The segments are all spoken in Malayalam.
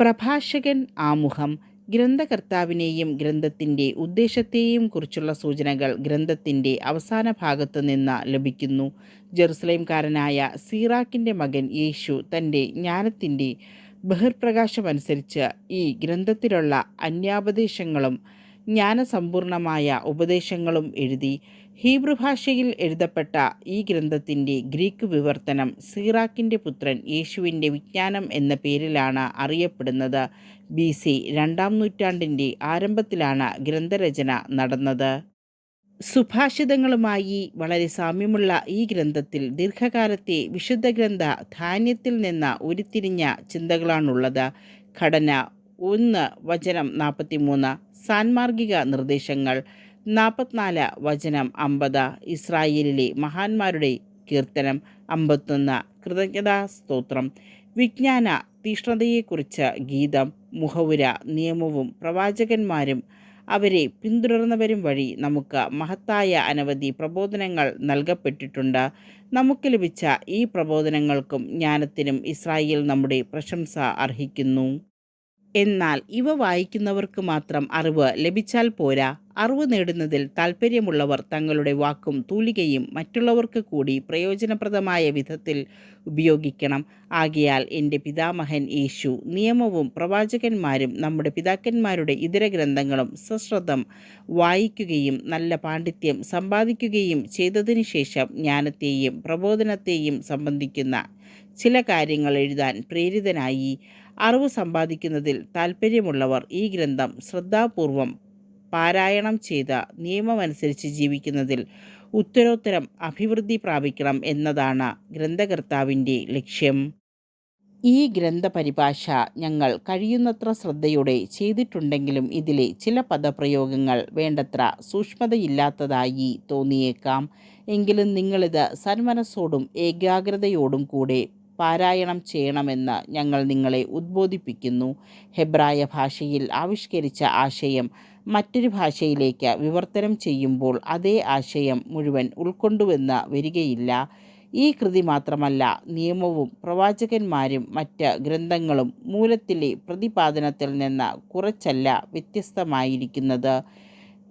പ്രഭാഷകൻ ആമുഖം. ഗ്രന്ഥകർത്താവിനെയും ഗ്രന്ഥത്തിന്റെ ഉദ്ദേശത്തെയും കുറിച്ചുള്ള സൂചനകൾ ഗ്രന്ഥത്തിന്റെ അവസാന ഭാഗത്തു നിന്ന് ലഭിക്കുന്നു. ജെറുസലേംകാരനായ സീറാക്കിന്റെ മകൻ യേശു തന്റെ ജ്ഞാനത്തിന്റെ ബഹിർപ്രകാശമനുസരിച്ച് ഈ ഗ്രന്ഥത്തിലുള്ള അന്യാപദേശങ്ങളും ജ്ഞാനസമ്പൂർണമായ ഉപദേശങ്ങളും എഴുതി ഹീബ്രു ഭാഷയിൽ എഴുതപ്പെട്ട ഈ ഗ്രന്ഥത്തിന്റെ ഗ്രീക്ക് വിവർത്തനം സീറാക്കിന്റെ പുത്രൻ യേശുവിന്റെ വിജ്ഞാനം എന്ന പേരിലാണ് അറിയപ്പെടുന്നത്. ബി സി രണ്ടാം നൂറ്റാണ്ടിന്റെ ആരംഭത്തിലാണ് ഗ്രന്ഥരചന നടന്നത്. സുഭാഷിതങ്ങളുമായി വളരെ സാമ്യമുള്ള ഈ ഗ്രന്ഥത്തിൽ ദീർഘകാലത്തെ വിശുദ്ധ ഗ്രന്ഥ ധാന്യത്തിൽ നിന്ന് ഉരുത്തിരിഞ്ഞ ചിന്തകളാണുള്ളത്. ഘടന ഒന്ന് വചനം നാൽപ്പത്തിമൂന്ന് സാൻമാർഗിക നിർദ്ദേശങ്ങൾ നാൽപ്പത്തിനാല് വചനം അമ്പത് ഇസ്രായേലിലെ മഹാന്മാരുടെ കീർത്തനം അമ്പത്തൊന്ന് കൃതജ്ഞതാ സ്തോത്രം. വിജ്ഞാന തീഷ്ണതയെക്കുറിച്ച് ഗീതം മുഖവുര നിയമവും പ്രവാചകന്മാരും അവരെ പിന്തുടർന്നവരും വഴി നമുക്ക് മഹത്തായ അനവധി പ്രബോധനങ്ങൾ നൽകപ്പെട്ടിട്ടുണ്ട്. നമുക്ക് ലഭിച്ച ഈ പ്രബോധനങ്ങൾക്കും ജ്ഞാനത്തിനും ഇസ്രായേൽ നമ്മുടെ പ്രശംസ അർഹിക്കുന്നു. എന്നാൽ ഇവ വായിക്കുന്നവർക്ക് മാത്രം അറിവ് ലഭിച്ചാൽ പോരാ. അറിവ് നേടുന്നതിൽ താൽപ്പര്യമുള്ളവർ തങ്ങളുടെ വാക്കും തൂലികയും മറ്റുള്ളവർക്ക് കൂടി പ്രയോജനപ്രദമായ വിധത്തിൽ ഉപയോഗിക്കണം. ആകയാൽ എന്റെ പിതാമഹൻ യേശു നിയമവും പ്രവാചകന്മാരും നമ്മുടെ പിതാക്കന്മാരുടെ ഇതര ഗ്രന്ഥങ്ങളും സശ്രദ്ധം വായിക്കുകയും നല്ല പാണ്ഡിത്യം സമ്പാദിക്കുകയും ചെയ്തതിനു ശേഷം ജ്ഞാനത്തെയും പ്രബോധനത്തെയും സംബന്ധിക്കുന്ന ചില കാര്യങ്ങൾ എഴുതാൻ പ്രേരിതനായി. അറിവ് സമ്പാദിക്കുന്നതിൽ താൽപ്പര്യമുള്ളവർ ഈ ഗ്രന്ഥം ശ്രദ്ധാപൂർവം പാരായണം ചെയ്ത നിയമമനുസരിച്ച് ജീവിക്കുന്നതിൽ ഉത്തരോത്തരം അഭിവൃദ്ധി പ്രാപിക്കണം എന്നതാണ് ഗ്രന്ഥകർത്താവിന്റെ ലക്ഷ്യം. ഈ ഗ്രന്ഥപരിഭാഷ ഞങ്ങൾ കഴിയുന്നത്ര ശ്രദ്ധയോടെ ചെയ്തിട്ടുണ്ടെങ്കിലും ഇതിലെ ചില പദപ്രയോഗങ്ങൾ വേണ്ടത്ര സൂക്ഷ്മതയില്ലാത്തതായി തോന്നിയേക്കാം. എങ്കിലും നിങ്ങളിത് സന്മനസ്സോടും ഏകാഗ്രതയോടും കൂടെ പാരായണം ചെയ്യണമെന്ന് ഞങ്ങൾ നിങ്ങളെ ഉദ്ബോധിപ്പിക്കുന്നു. ഹെബ്രായ ഭാഷയിൽ ആവിഷ്കരിച്ച ആശയം മറ്റൊരു ഭാഷയിലേക്ക് വിവർത്തനം ചെയ്യുമ്പോൾ അതേ ആശയം മുഴുവൻ ഉൾക്കൊണ്ടുവെന്ന് വരികയില്ല. ഈ കൃതി മാത്രമല്ല നിയമവും പ്രവാചകന്മാരും മറ്റ് ഗ്രന്ഥങ്ങളും മൂലത്തിലെ പ്രതിപാദനത്തിൽ നിന്ന് കുറച്ചല്ല വ്യത്യസ്തമായിരിക്കുന്നത്.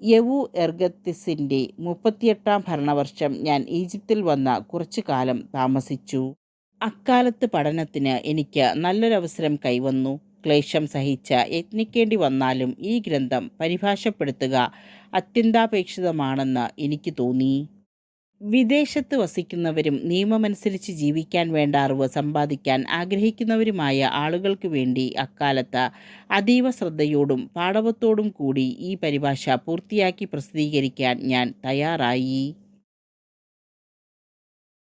യവു എർഗത്തിസിന്റെ മുപ്പത്തിയെട്ടാം ഭരണവർഷം ഞാൻ ഈജിപ്തിൽ വന്ന് കുറച്ചു കാലം താമസിച്ചു. അക്കാലത്ത് പഠനത്തിന് എനിക്ക് നല്ലൊരവസരം കൈവന്നു. ക്ലേശം സഹിച്ച യത്നിക്കേണ്ടി വന്നാലും ഈ ഗ്രന്ഥം പരിഭാഷപ്പെടുത്തുക അത്യന്താപേക്ഷിതമാണെന്ന് എനിക്ക് തോന്നി. വിദേശത്ത് വസിക്കുന്നവരും നിയമമനുസരിച്ച് ജീവിക്കാൻ വേണ്ട അറിവ് സമ്പാദിക്കാൻ ആഗ്രഹിക്കുന്നവരുമായ ആളുകൾക്ക് വേണ്ടി അക്കാലത്ത് അതീവ ശ്രദ്ധയോടും പാഠവത്തോടും കൂടി ഈ പരിഭാഷ പൂർത്തിയാക്കി പ്രസിദ്ധീകരിക്കാൻ ഞാൻ തയ്യാറായി.